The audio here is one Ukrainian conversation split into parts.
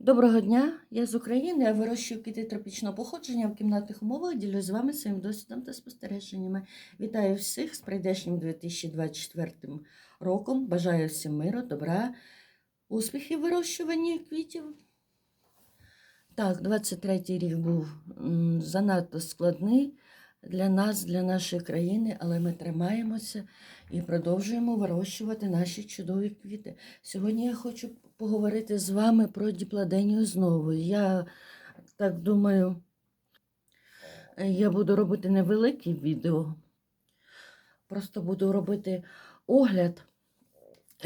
Доброго дня, я з України, я вирощую квіти тропічного походження в кімнатних умовах, ділюсь з вами своїм досвідом та спостереженнями. Вітаю всіх з прийдешнім 2024 роком. Бажаю всім миру, добра, успіхів в вирощуванні квітів. Так, 23-й рік був занадто складний для нас, для нашої країни, але ми тримаємося і продовжуємо вирощувати наші чудові квіти. Сьогодні я хочу поговорити з вами про діпладенію знову. Я так думаю, я буду робити невелике відео. Просто буду робити огляд,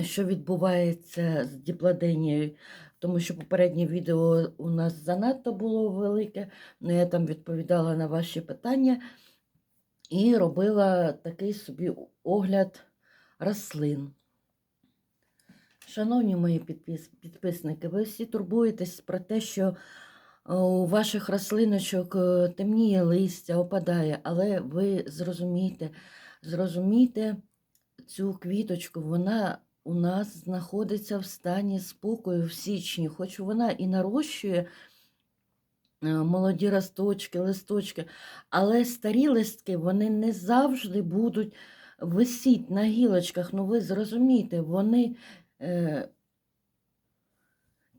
що відбувається з діпладенією, тому що попереднє відео у нас занадто було велике, але я там відповідала на ваші питання і робила такий собі огляд рослин. Шановні мої підпис- підписники, ви всі турбуєтесь про те, що е, у ваших рослиночок е, темніє листя, опадає, але ви зрозумійте, зрозумійте цю квіточку, вона у нас знаходиться в стані спокою в січні, хоч вона і нарощує молоді росточки, листочки, але старі листки вони не завжди будуть висіть на гілочках. Ну ви зрозумійте, вони е,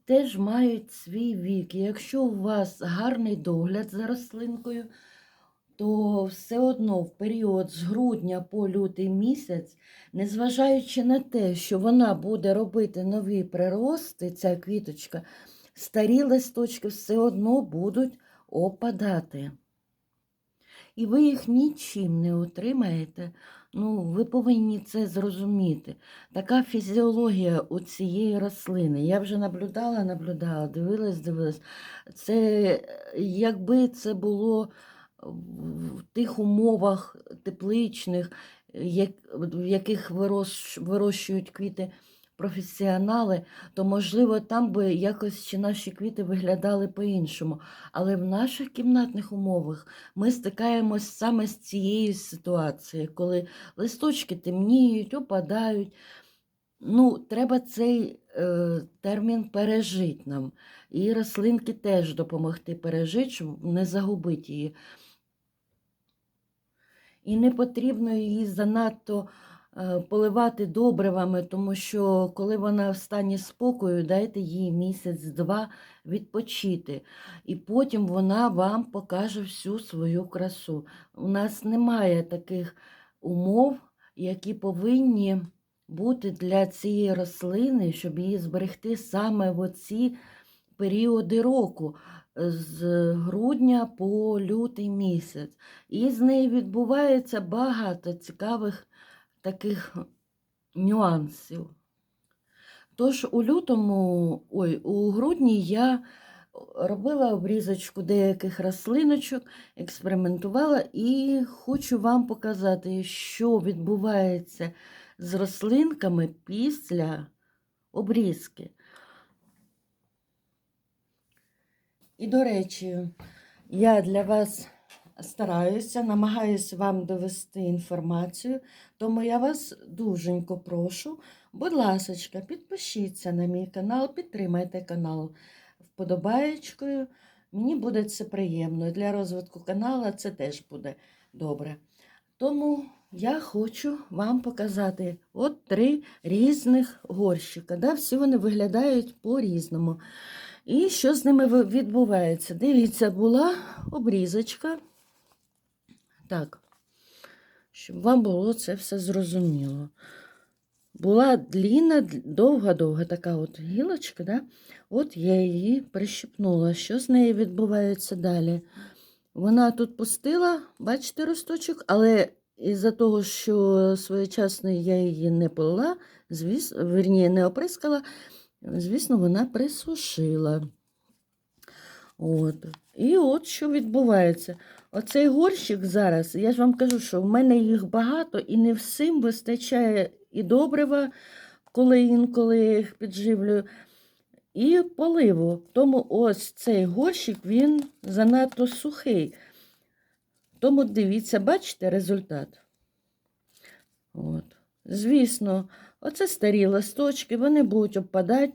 теж мають свій вік. Якщо у вас гарний догляд за рослинкою, то все одно в період з грудня по лютий місяць, незважаючи на те, що вона буде робити нові прирости, ця квіточка, старі листочки все одно будуть опадати. І ви їх нічим не отримаєте. Ну, ви повинні це зрозуміти. Така фізіологія у цієї рослини. Я вже наблюдала, наблюдала, дивилась, дивилась. Це якби це було в тих умовах тепличних, в яких вирощують квіти професіонали, то можливо там би якось чи наші квіти виглядали по-іншому. Але в наших кімнатних умовах ми стикаємось саме з цією ситуацією, коли листочки темніють, опадають. Ну, треба цей е, термін пережити нам. І рослинки теж допомогти пережити, щоб не загубити її. І не потрібно її занадто поливати добривами, тому що коли вона в стані спокою, дайте їй місяць-два відпочити. І потім вона вам покаже всю свою красу. У нас немає таких умов, які повинні бути для цієї рослини, щоб її зберегти саме в оці періоди року. З грудня по лютий місяць. І з нею відбувається багато цікавих таких нюансів. Тож у лютому, ой, у грудні я робила обрізочку деяких рослиночок, експериментувала і хочу вам показати, що відбувається з рослинками після обрізки. І, до речі, я для вас стараюся, намагаюся вам довести інформацію, тому я вас дуженько прошу, будь ласочка, підпишіться на мій канал, підтримайте канал вподобаєчкою. Мені буде це приємно. Для розвитку каналу це теж буде добре. Тому я хочу вам показати от три різних горщика. Да? Всі вони виглядають по-різному. І що з ними відбувається? Дивіться, була обрізочка. Так, щоб вам було це все зрозуміло. Була длінна, довга-довга така от гілочка, да? от я її прищипнула. Що з нею відбувається далі? Вона тут пустила, бачите, росточок, але із-за того, що своєчасно я її не полила, звісно, верні, не оприскала, звісно, вона присушила. От. І от що відбувається. Оцей горщик зараз, я ж вам кажу, що в мене їх багато і не всім вистачає і добрива, коли інколи я їх підживлюю, і поливу. Тому ось цей горщик він занадто сухий. Тому дивіться, бачите результат. От. Звісно, оце старі листочки, вони будуть обпадати.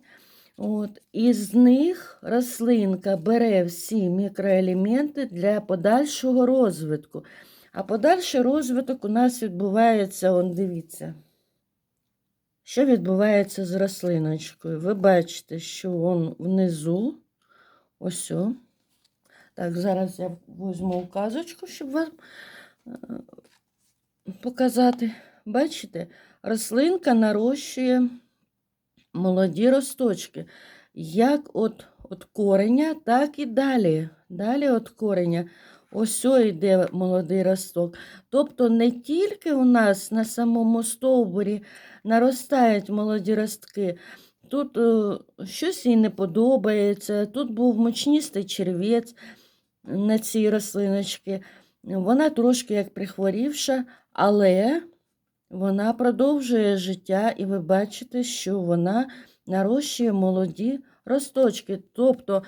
От, із них рослинка бере всі мікроелементи для подальшого розвитку. А подальший розвиток у нас відбувається, он дивіться, що відбувається з рослиночкою. Ви бачите, що он внизу, ось. о. Так, зараз я візьму указочку, щоб вам е, показати. Бачите, рослинка нарощує молоді росточки. Як от, от кореня, так і далі. Далі от кореня. Ось йде молодий росток. Тобто не тільки у нас на самому стовбурі наростають молоді ростки. Тут е, щось їй не подобається, тут був мучністий червець на цій рослиночці. Вона трошки як прихворівша, але вона продовжує життя, і ви бачите, що вона нарощує молоді росточки. Тобто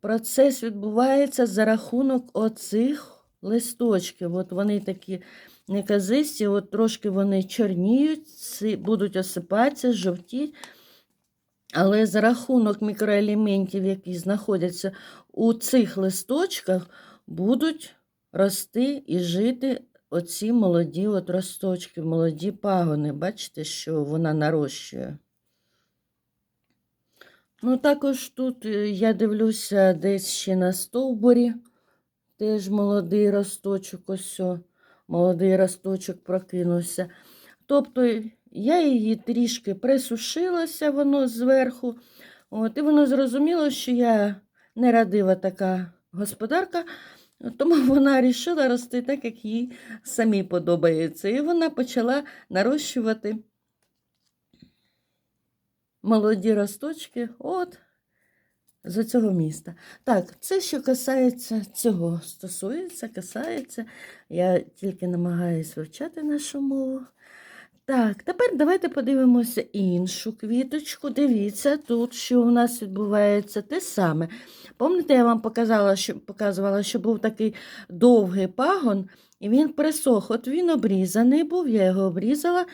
процес відбувається за рахунок оцих листочків. От вони такі неказисті, от трошки вони чорніють, будуть осипатися, жовтіть. Але за рахунок мікроелементів, які знаходяться у цих листочках, будуть рости і жити оці молоді от росточки, молоді пагони. Бачите, що вона нарощує. Ну, також тут е, я дивлюся десь ще на стовбурі. Теж молодий росточок, ось, молодий росточок прокинувся. Тобто я її трішки присушилася, воно зверху. От, і воно зрозуміло, що я нерадива така господарка, тому вона вирішила рости так, як їй самі подобається. І вона почала нарощувати молоді росточки от з цього міста. Так, це що касається цього, стосується, касається. Я тільки намагаюся вивчати нашу мову. Так, тепер давайте подивимося іншу квіточку. Дивіться, тут що у нас відбувається те саме. Пам'ятаєте, я вам показала, що, показувала, що був такий довгий пагон, і він присох. От він обрізаний був, я його обрізала.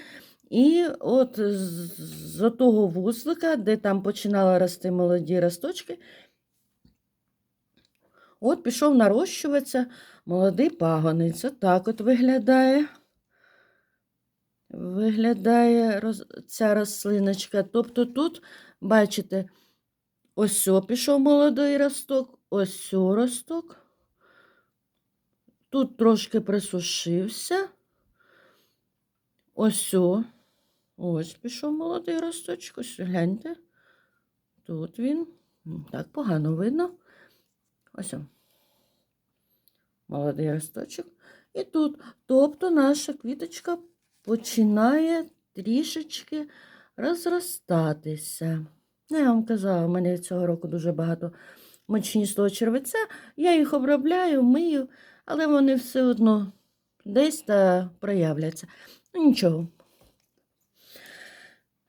І от з того вузлика, де там починали рости молоді росточки, от пішов нарощуватися молодий пагонець. Отак от виглядає. Виглядає роз... ця рослиночка. Тобто тут, бачите, ось пішов молодий росток, ось росток. Тут трошки присушився. Ось. Ось пішов молодий росточок. Ось гляньте. Тут він. Так погано видно. Ось. Молодий росточок. І тут. Тобто наша квіточка починає трішечки розростатися. Ну, я вам казала, у мене цього року дуже багато мочністого червеця. Я їх обробляю, мию, але вони все одно десь та проявляться. Ну, нічого.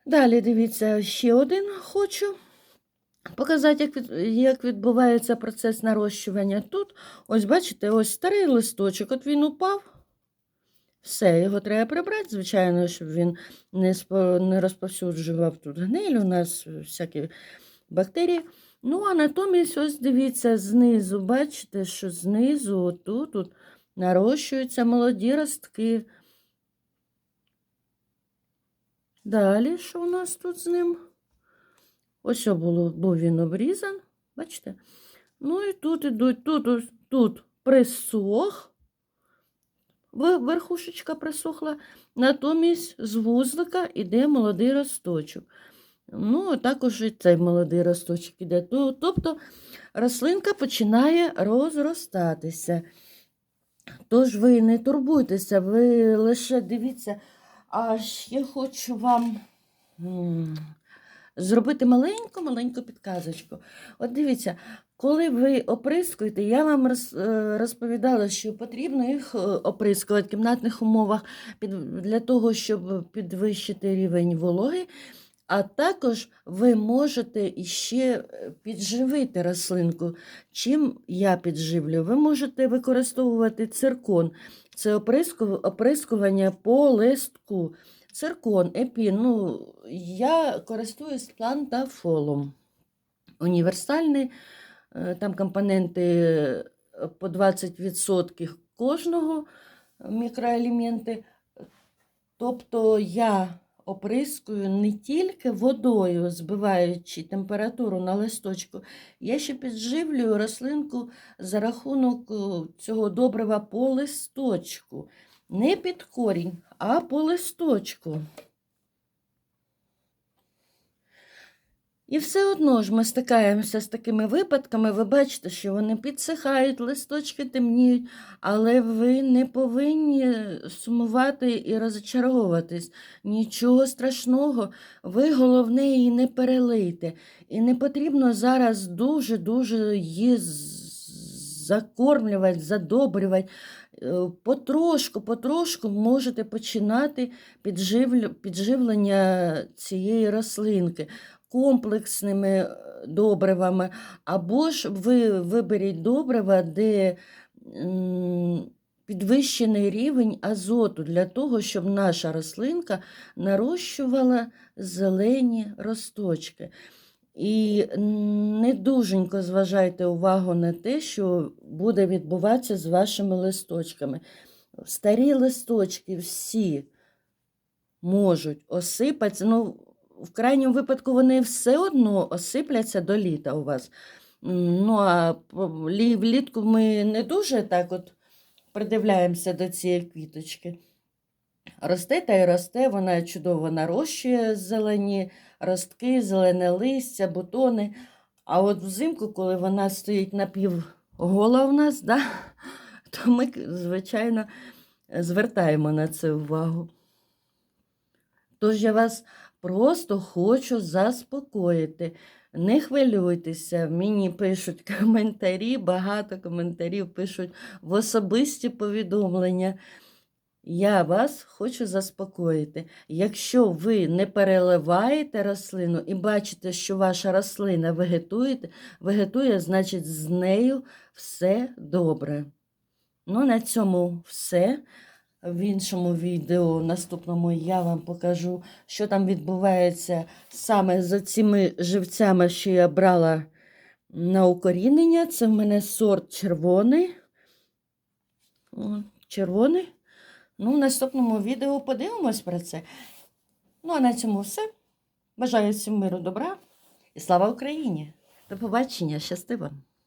Далі дивіться, ще один хочу показати, як, від, як відбувається процес нарощування. Тут, ось бачите, ось старий листочок, от він упав. Все, його треба прибрати, звичайно, щоб він не, не розповсюджував тут гниль, у нас всякі бактерії. Ну, а натомість, ось дивіться, знизу, бачите, що знизу, отут, тут нарощуються молоді ростки. Далі, що у нас тут з ним? Ось було, був він обрізан, бачите? Ну і тут ідуть, тут, тут присох. Верхушечка присохла, натомість з вузлика йде молодий росточок. Ну, також і цей молодий росточок іде. Тобто рослинка починає розростатися. Тож ви не турбуйтеся, ви лише дивіться, а ще хочу вам зробити маленьку-маленьку підказочку. От дивіться, коли ви оприскуєте, я вам е, розповідала, що потрібно їх е, оприскувати в кімнатних умовах для того, щоб підвищити рівень вологи. А також ви можете іще е, підживити рослинку. Чим я підживлю? Ви можете використовувати циркон. Це оприскування по листку. Циркон, епін. Ну, я користуюсь плантафолом. універсальний, там компоненти е, по 20% кожного е, мікроелементи. Тобто я оприскую не тільки водою, збиваючи температуру на листочку, я ще підживлюю рослинку за рахунок е, цього добрива по листочку. Не під корінь, а по листочку. І все одно ж ми стикаємося з такими випадками. Ви бачите, що вони підсихають, листочки темніють, але ви не повинні сумувати і розчаровуватись. Нічого страшного, ви головне її не перелийте. І не потрібно зараз дуже-дуже її закормлювати, задобрювати. Е, Потрошку, потрошку можете починати підживлення цієї рослинки комплексними е, добривами, або ж ви виберіть добрива, де підвищений рівень азоту для того, щоб наша рослинка нарощувала зелені росточки. І не дуженько зважайте увагу на те, що буде відбуватися з вашими листочками. Старі листочки всі можуть осипатися. Ну, в крайньому випадку вони все одно осипляться до літа у вас. Ну, а влітку ми не дуже так от придивляємося до цієї квіточки. Росте та й росте, вона чудово нарощує зелені ростки, зелене листя, бутони. А от взимку, коли вона стоїть напівгола в нас, да, то ми, звичайно, звертаємо на це увагу. Тож я вас просто хочу заспокоїти. Не хвилюйтеся, мені пишуть коментарі, багато коментарів пишуть в особисті повідомлення. Я вас хочу заспокоїти. Якщо ви не переливаєте рослину і бачите, що ваша рослина вегетує, вегетує, значить з нею все добре. Ну, на цьому все. В іншому відео наступному я вам покажу, що там відбувається саме з цими живцями, що я брала на укорінення. Це в мене сорт червоний. Червоний. Ну, в наступному відео подивимось про це. Ну, а на цьому все. Бажаю всім миру добра і слава Україні! До побачення, щасти вам!